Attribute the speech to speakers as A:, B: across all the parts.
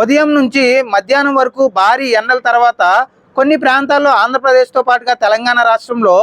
A: ఉదయం నుంచి మధ్యాహ్నం వరకు భారీ ఎండల తర్వాత కొన్ని ప్రాంతాల్లో ఆంధ్రప్రదేశ్తో పాటుగా తెలంగాణ రాష్ట్రంలో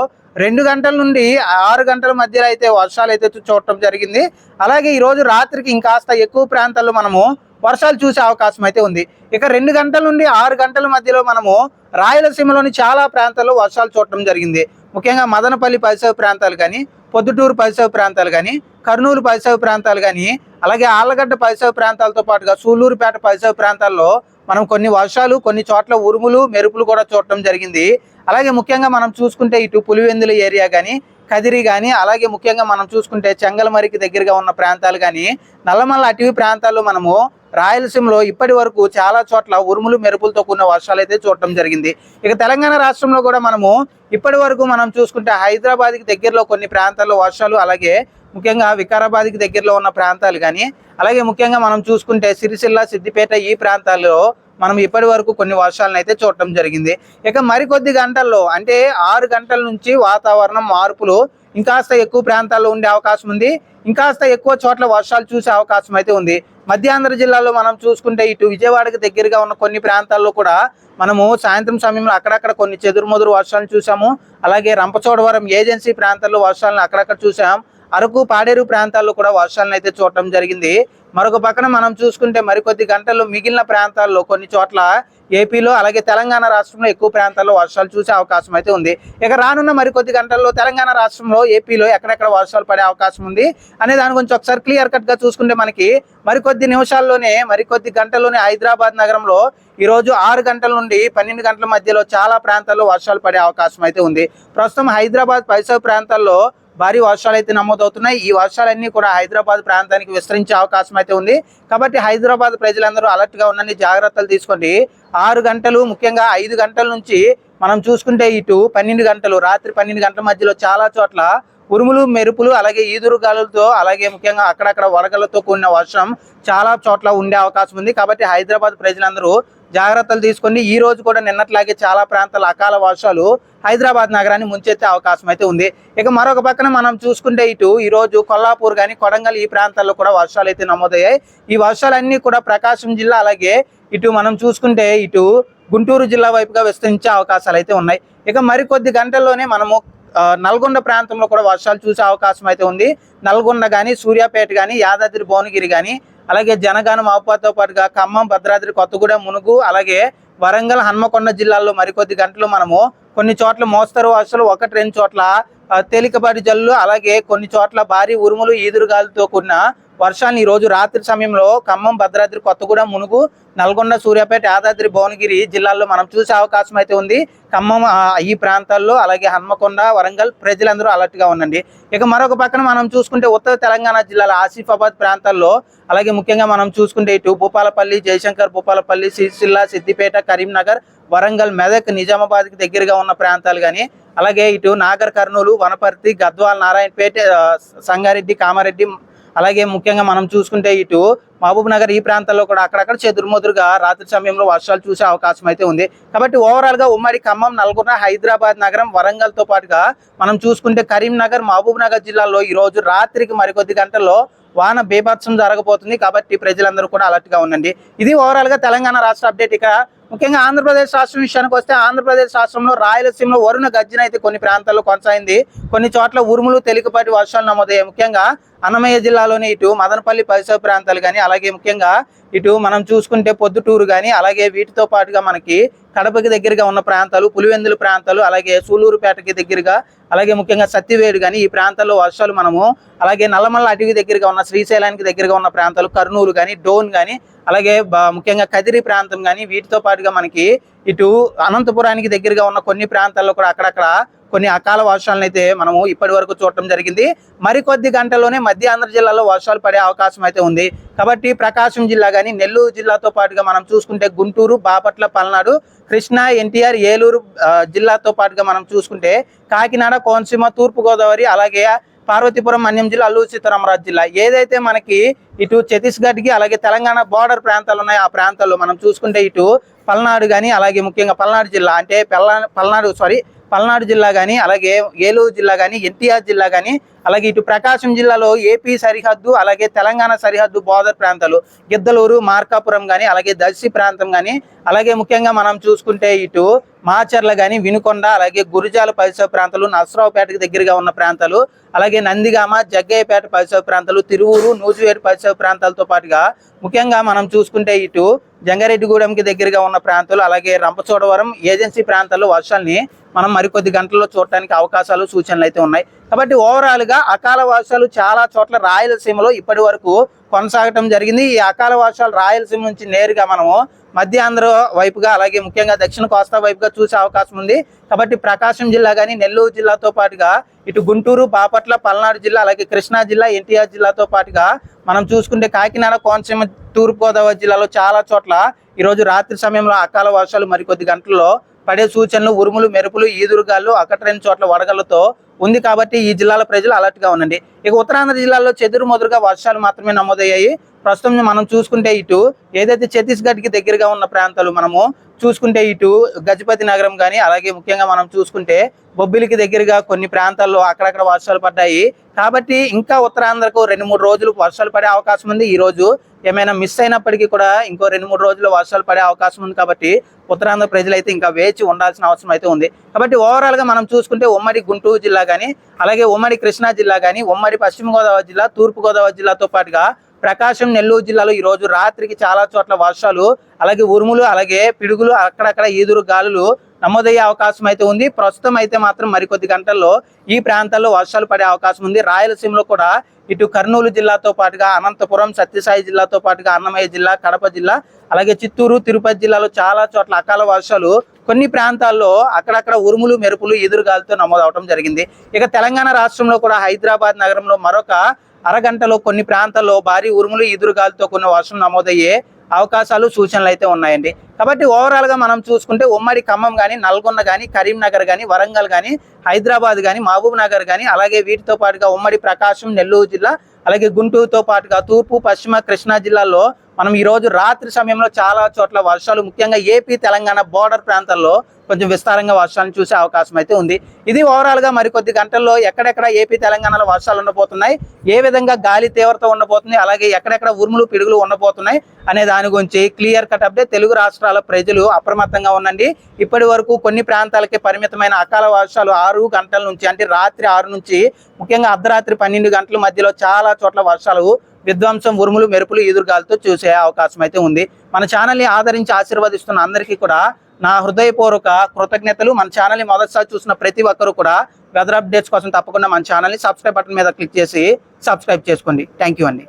A: రెండు గంటల నుండి ఆరు గంటల మధ్యలో అయితే వర్షాలు అయితే చూడటం జరిగింది. అలాగే ఈరోజు రాత్రికి ఇంకాస్త ఎక్కువ ప్రాంతాల్లో మనము వర్షాలు చూసే అవకాశం అయితే ఉంది. ఇక రెండు గంటల నుండి ఆరు గంటల మధ్యలో మనము రాయలసీమలోని చాలా ప్రాంతాల్లో వర్షాలు చూడటం జరిగింది. ముఖ్యంగా మదనపల్లి పరిసర ప్రాంతాలు కానీ పొద్దుటూరు పరిసర ప్రాంతాలు కానీ కర్నూలు పరిసర ప్రాంతాలు కానీ అలాగే ఆళ్ళగడ్డ పరిసర ప్రాంతాలతో పాటుగా సూళ్ళూరుపేట పరిసర ప్రాంతాల్లో మనం కొన్ని వర్షాలు కొన్ని చోట్ల ఉరుములు మెరుపులు కూడా చూడటం జరిగింది. అలాగే ముఖ్యంగా మనం చూసుకుంటే ఇటు పులివెందుల ఏరియా కానీ కదిరి కానీ అలాగే ముఖ్యంగా మనం చూసుకుంటే చెంగలమరికి దగ్గరగా ఉన్న ప్రాంతాలు కానీ నల్లమల్ల అటవీ ప్రాంతాల్లో మనము రాయలసీమలో ఇప్పటి వరకు చాలా చోట్ల ఉరుములు మెరుపులతో కూడిన వర్షాలు అయితే చూడటం జరిగింది. ఇక తెలంగాణ రాష్ట్రంలో కూడా మనము ఇప్పటి వరకు మనం చూసుకుంటే హైదరాబాద్కి దగ్గరలో కొన్ని ప్రాంతాల్లో వర్షాలు అలాగే ముఖ్యంగా వికారాబాద్కి దగ్గరలో ఉన్న ప్రాంతాలు కానీ అలాగే ముఖ్యంగా మనం చూసుకుంటే సిరిసిల్ల సిద్దిపేట ఈ ప్రాంతాల్లో మనం ఇప్పటి వరకు కొన్ని వర్షాలను అయితే చూడటం జరిగింది. ఇక మరికొద్ది గంటల్లో అంటే ఆరు గంటల నుంచి వాతావరణం మార్పులు ఇంకాస్త ఎక్కువ ప్రాంతాల్లో ఉండే అవకాశం ఉంది. ఇంకాస్త ఎక్కువ చోట్ల వర్షాలు చూసే అవకాశం అయితే ఉంది. మధ్యాంధ్ర జిల్లాలో మనం చూసుకుంటే ఇటు విజయవాడకి దగ్గరగా ఉన్న కొన్ని ప్రాంతాల్లో కూడా మనము సాయంత్రం సమయంలో అక్కడక్కడ కొన్ని చెదురుమదురు వర్షాలను చూసాము. అలాగే రంపచోడవరం ఏజెన్సీ ప్రాంతాల్లో వర్షాలను అక్కడక్కడ చూసాం. అరకు పాడేరు ప్రాంతాల్లో కూడా వర్షాలను అయితే చూడటం జరిగింది. మరొక పక్కన మనం చూసుకుంటే మరికొద్ది గంటల్లో మిగిలిన ప్రాంతాల్లో కొన్ని చోట్ల ఏపీలో అలాగే తెలంగాణ రాష్ట్రంలో ఎక్కువ ప్రాంతాల్లో వర్షాలు చూసే అవకాశం అయితే ఉంది. ఇక రానున్న మరికొద్ది గంటల్లో తెలంగాణ రాష్ట్రంలో ఏపీలో ఎక్కడెక్కడ వర్షాలు పడే అవకాశం ఉంది అనే దాని గురించి ఒకసారి క్లియర్ కట్గా చూసుకుంటే మనకి మరికొద్ది నిమిషాల్లోనే మరికొద్ది గంటల్లోనే హైదరాబాద్ నగరంలో ఈరోజు ఆరు గంటల నుండి పన్నెండు గంటల మధ్యలో చాలా ప్రాంతాల్లో వర్షాలు పడే అవకాశం అయితే ఉంది. ప్రస్తుతం హైదరాబాద్ పరిసర ప్రాంతాల్లో భారీ వర్షాలు అయితే నమోదవుతున్నాయి. ఈ వర్షాలన్నీ కూడా హైదరాబాద్ ప్రాంతానికి విస్తరించే అవకాశం అయితే ఉంది. కాబట్టి హైదరాబాద్ ప్రజలందరూ అలర్ట్గా ఉండండి జాగ్రత్తలు తీసుకోండి. ఆరు గంటలు ముఖ్యంగా ఐదు గంటల నుంచి మనం చూసుకుంటే ఇటు పన్నెండు గంటలు రాత్రి పన్నెండు గంటల మధ్యలో చాలా చోట్ల ఉరుములు మెరుపులు అలాగే ఈదురుగాలులతో అలాగే ముఖ్యంగా అక్కడక్కడ వడగలతో కూడిన వర్షం చాలా చోట్ల ఉండే అవకాశం ఉంది. కాబట్టి హైదరాబాద్ ప్రజలందరూ జాగ్రత్తలు తీసుకొని ఈ రోజు కూడా నిన్నట్లాగే చాలా ప్రాంతాల అకాల వర్షాలు హైదరాబాద్ నగరాన్ని ముంచెత్తే అవకాశం అయితే ఉంది. ఇక మరొక పక్కన మనం చూసుకుంటే ఇటు ఈరోజు కొల్లాపూర్ కానీ కొడంగల్ ఈ ప్రాంతాల్లో కూడా వర్షాలు అయితే నమోదయ్యాయి. ఈ వర్షాలన్నీ కూడా ప్రకాశం జిల్లా అలాగే ఇటు మనం చూసుకుంటే ఇటు గుంటూరు జిల్లా వైపుగా విస్తరించే అవకాశాలు అయితే ఉన్నాయి. ఇక మరికొద్ది గంటల్లోనే మనము నల్గొండ ప్రాంతంలో కూడా వర్షాలు చూసే అవకాశం అయితే ఉంది. నల్గొండ కానీ సూర్యాపేట కానీ యాదాద్రి భువనగిరి కానీ అలాగే జనగాన మహబాద్తో పాటుగా ఖమ్మం భద్రాద్రి కొత్తగూడెం మునుగు అలాగే వరంగల్ హన్మకొండ జిల్లాల్లో మరికొద్ది గంటలు మనము కొన్ని చోట్ల మోస్తరు వర్షాలు ఒకటి రెండు చోట్ల తేలికపాటి జల్లు అలాగే కొన్ని చోట్ల భారీ ఉరుములు ఈదురుగాలతో కూడిన వర్షాన్ని ఈ రోజు రాత్రి సమయంలో ఖమ్మం భద్రాద్రి కొత్తగూడెం మునుగు నల్గొండ సూర్యాపేట యాదాద్రి భువనగిరి జిల్లాల్లో మనం చూసే అవకాశం అయితే ఉంది. ఖమ్మం ఈ ప్రాంతాల్లో అలాగే హన్మకొండ వరంగల్ ప్రజలందరూ అలర్ట్గా ఉండండి. ఇక మరొక పక్కన మనం చూసుకుంటే ఉత్తర తెలంగాణ జిల్లాల ఆసిఫాబాద్ ప్రాంతాల్లో అలాగే ముఖ్యంగా మనం చూసుకుంటే ఇటు భూపాలపల్లి జయశంకర్ భూపాలపల్లి సిరిసిల్ల సిద్దిపేట కరీంనగర్ వరంగల్ మెదక్ నిజామాబాద్కి దగ్గరగా ఉన్న ప్రాంతాలు కానీ అలాగే ఇటు నాగర్ కర్నూలు వనపర్తి గద్వాల్ నారాయణపేట సంగారెడ్డి కామారెడ్డి అలాగే ముఖ్యంగా మనం చూసుకుంటే ఇటు మహబూబ్ నగర్ ఈ ప్రాంతాల్లో కూడా అక్కడక్కడ చెదురుమదురుగా రాత్రి సమయంలో వర్షాలు చూసే అవకాశం అయితే ఉంది. కాబట్టి ఓవరాల్గా ఉమ్మడి ఖమ్మం నల్గొండ హైదరాబాద్ నగరం వరంగల్తో పాటుగా మనం చూసుకుంటే కరీంనగర్ మహబూబ్ నగర్ జిల్లాలో ఈరోజు రాత్రికి మరికొద్ది గంటల్లో వాన బీభత్సం జరగబోతుంది. కాబట్టి ప్రజలందరూ కూడా అలర్ట్గా ఉండండి. ఇది ఓవరాల్గా తెలంగాణ రాష్ట్ర అప్డేట్ ఇక ముఖ్యంగా ఆంధ్రప్రదేశ్ రాష్ట్రం విషయానికి వస్తే ఆంధ్రప్రదేశ్ రాష్ట్రంలో రాయలసీమలో వరుణ గర్జన అయితే కొన్ని ప్రాంతాల్లో కొనసాగింది. కొన్ని చోట్ల ఉరుములు తేలికపాటి వర్షాలు నమోదయ్యాయి. ముఖ్యంగా అన్నమయ్య జిల్లాలోని ఇటు మదనపల్లి పరిసర ప్రాంతాలు కానీ అలాగే ముఖ్యంగా ఇటు మనం చూసుకుంటే పొద్దుటూరు కానీ అలాగే వీటితో పాటుగా మనకి కడపకి దగ్గరగా ఉన్న ప్రాంతాలు పులివెందుల ప్రాంతాలు అలాగే సూలూరుపేటకి దగ్గరగా అలాగే ముఖ్యంగా సత్తివేడు కానీ ఈ ప్రాంతాల్లో వర్షాలు మనము అలాగే నల్లమల్ల అటవీ దగ్గరగా ఉన్న శ్రీశైలానికి దగ్గరగా ఉన్న ప్రాంతాలు కర్నూలు కానీ డోన్ కానీ అలాగే ముఖ్యంగా కదిరి ప్రాంతం కానీ వీటితో పాటుగా మనకి ఇటు అనంతపురానికి దగ్గరగా ఉన్న కొన్ని ప్రాంతాల్లో కూడా అక్కడక్కడ కొన్ని అకాల వర్షాలను అయితే మనము ఇప్పటి వరకు చూడటం జరిగింది. మరికొద్ది గంటల్లోనే మధ్య ఆంధ్ర జిల్లాలో వర్షాలు పడే అవకాశం అయితే ఉంది. కాబట్టి ప్రకాశం జిల్లా కానీ నెల్లూరు జిల్లాతో పాటుగా మనం చూసుకుంటే గుంటూరు బాపట్ల పల్నాడు కృష్ణా ఎన్టీఆర్ ఏలూరు జిల్లాతో పాటుగా మనం చూసుకుంటే కాకినాడ కోనసీమ తూర్పుగోదావరి అలాగే పార్వతీపురం మన్యం జిల్లా అల్లూరు సీతారామరాజు జిల్లా. ఏదైతే మనకి ఇటు ఛత్తీస్గఢ్కి అలాగే తెలంగాణ బార్డర్ ప్రాంతాలు ఉన్నాయి ఆ ప్రాంతాల్లో మనం చూసుకుంటే ఇటు పల్నాడు కానీ అలాగే ముఖ్యంగా పల్నాడు జిల్లా అంటే పల్నా పల్నాడు సారీ పల్నాడు జిల్లా కానీ అలాగే ఏలూరు జిల్లా కానీ ఎన్టీఆర్ జిల్లా కానీ అలాగే ఇటు ప్రకాశం జిల్లాలో ఏపీ సరిహద్దు అలాగే తెలంగాణ సరిహద్దు బోర్డర్ ప్రాంతాలు గిద్దలూరు మార్కాపురం కానీ అలాగే దర్శి ప్రాంతం కానీ అలాగే ముఖ్యంగా మనం చూసుకుంటే ఇటు మాచర్ల కానీ వినుకొండ అలాగే గురిజాల పరిసర ప్రాంతాలు నర్సరావుపేటకి దగ్గరగా ఉన్న ప్రాంతాలు అలాగే నందిగామ జగ్గయ్యపేట పరిసర ప్రాంతాలు తిరువూరు నూజివేడు పరిసర ప్రాంతాలతో పాటుగా ముఖ్యంగా మనం చూసుకుంటే ఇటు జంగారెడ్డిగూడెంకి దగ్గరగా ఉన్న ప్రాంతాలు అలాగే రంపచోడవరం ఏజెన్సీ ప్రాంతాల్లో వర్షాల్ని మనం మరికొద్ది గంటల్లో చూడటానికి అవకాశాలు సూచనలు అయితే ఉన్నాయి. కాబట్టి ఓవరాల్గా అకాల వర్షాలు చాలా చోట్ల రాయలసీమలో ఇప్పటి వరకు కొనసాగటం జరిగింది. ఈ అకాల వర్షాలు రాయలసీమ నుంచి నేరుగా మనము మధ్య ఆంధ్ర వైపుగా అలాగే ముఖ్యంగా దక్షిణ కోస్తా వైపుగా చూసే అవకాశం ఉంది. కాబట్టి ప్రకాశం జిల్లా కానీ నెల్లూరు జిల్లాతో పాటుగా ఇటు గుంటూరు బాపట్ల పల్నాడు జిల్లా అలాగే కృష్ణా జిల్లా ఎన్టీఆర్ జిల్లాతో పాటుగా మనం చూసుకుంటే కాకినాడ కోనసీమ తూర్పుగోదావరి జిల్లాలో చాలా చోట్ల ఈరోజు రాత్రి సమయంలో అకాల వర్షాలు మరికొద్ది గంటల్లో పడే సూచనలు ఉరుములు మెరుపులు ఈదురుగాలు ఒకటి చోట్ల వడగళ్ళతో ఉంది కాబట్టి ఈ జిల్లాల ప్రజలు అలర్ట్గా ఉండండి. ఇక ఉత్తరాంధ్ర జిల్లాలో చెదురు మొదరుగా వర్షాలు మాత్రమే నమోదయ్యాయి. ప్రస్తుతం మనం చూసుకుంటే ఇటు ఏదైతే ఛత్తీస్గఢ్కి దగ్గరగా ఉన్న ప్రాంతాలు మనము చూసుకుంటే ఇటు గజపతి నగరం కానీ అలాగే ముఖ్యంగా మనం చూసుకుంటే బొబ్బిలికి దగ్గరగా కొన్ని ప్రాంతాల్లో అక్కడక్కడ వర్షాలు పడ్డాయి. కాబట్టి ఇంకా ఉత్తరాంధ్రకు రెండు మూడు రోజులు వర్షాలు పడే అవకాశం ఉంది. ఈ రోజు ఏమైనా మిస్ అయినప్పటికీ కూడా ఇంకో రెండు మూడు రోజులు వర్షాలు పడే అవకాశం ఉంది కాబట్టి ఉత్తరాంధ్ర ప్రజలైతే ఇంకా వేచి ఉండాల్సిన అవసరం అయితే ఉంది. కాబట్టి ఓవరాల్గా మనం చూసుకుంటే ఉమ్మడి గుంటూరు జిల్లా కానీ అలాగే ఉమ్మడి కృష్ణా జిల్లా కానీ ఉమ్మడి పశ్చిమ గోదావరి జిల్లా తూర్పు గోదావరి జిల్లాతో పాటుగా ప్రకాశం నెల్లూరు జిల్లాలో ఈ రోజు రాత్రికి చాలా చోట్ల వర్షాలు అలాగే ఉరుములు అలాగే పిడుగులు అక్కడక్కడ ఈదురు గాలులు నమోదయ్యే అవకాశం అయితే ఉంది. ప్రస్తుతం అయితే మాత్రం మరికొద్ది గంటల్లో ఈ ప్రాంతాల్లో వర్షాలు పడే అవకాశం ఉంది. రాయలసీమలో కూడా ఇటు కర్నూలు జిల్లాతో పాటుగా అనంతపురం సత్యసాయి జిల్లాతో పాటుగా అన్నమయ్య జిల్లా కడప జిల్లా అలాగే చిత్తూరు తిరుపతి జిల్లాలో చాలా చోట్ల అకాల వర్షాలు కొన్ని ప్రాంతాల్లో అక్కడక్కడ ఉరుములు మెరుపులు ఎదురుగాలితో నమోదు జరిగింది. ఇక తెలంగాణ రాష్ట్రంలో కూడా హైదరాబాద్ నగరంలో మరొక అరగంటలో కొన్ని ప్రాంతాల్లో భారీ ఉరుములు ఎదురుగాలితో కొన్ని వర్షం నమోదయ్యే అవకాశాలు సూచనలు అయితే ఉన్నాయండి. కాబట్టి ఓవరాల్గా మనం చూసుకుంటే ఉమ్మడి ఖమ్మం కానీ నల్గొండ కానీ కరీంనగర్ కానీ వరంగల్ కానీ హైదరాబాద్ కానీ మహబూబ్ నగర్ కానీ అలాగే వీటితో పాటుగా ఉమ్మడి ప్రకాశం నెల్లూరు జిల్లా అలాగే గుంటూరుతో పాటుగా తూర్పు పశ్చిమ కృష్ణా జిల్లాల్లో మనం ఈ రోజు రాత్రి సమయంలో చాలా చోట్ల వర్షాలు ముఖ్యంగా ఏపీ తెలంగాణ బోర్డర్ ప్రాంతాల్లో కొంచెం విస్తారంగా వర్షాలను చూసే అవకాశం అయితే ఉంది. ఇది ఓవరాల్గా మరికొద్ది గంటల్లో ఎక్కడెక్కడ ఏపీ తెలంగాణలో వర్షాలు ఉండబోతున్నాయి ఏ విధంగా గాలి తీవ్రత ఉండబోతుంది అలాగే ఎక్కడెక్కడ ఉరుములు పిడుగులు ఉండబోతున్నాయి అనే దాని గురించి క్లియర్ కట్ అప్డేట్ తెలుగు రాష్ట్రాల ప్రజలు అప్రమత్తంగా ఉండండి. ఇప్పటి వరకు కొన్ని ప్రాంతాలకి పరిమితమైన అకాల వర్షాలు ఆరు గంటల నుంచి అంటే రాత్రి ఆరు నుంచి ముఖ్యంగా అర్ధరాత్రి పన్నెండు గంటల మధ్యలో చాలా చోట్ల వర్షాలు విధ్వంసం ఉరుములు మెరుపులు ఎదురుగాలతో చూసే అవకాశం అయితే ఉంది. మన ఛానల్ని ఆదరించి ఆశీర్వదిస్తున్న అందరికీ కూడా నా హృదయపూర్వక కృతజ్ఞతలు. మన ఛానల్ని మొదటిసారి చూసిన ప్రతి ఒక్కరు కూడా వెదర్ అప్డేట్స్ కోసం తప్పకుండా మన ఛానల్ని సబ్స్క్రైబ్ బటన్ మీద క్లిక్ చేసి సబ్స్క్రైబ్ చేసుకోండి. థ్యాంక్ యూ అండి.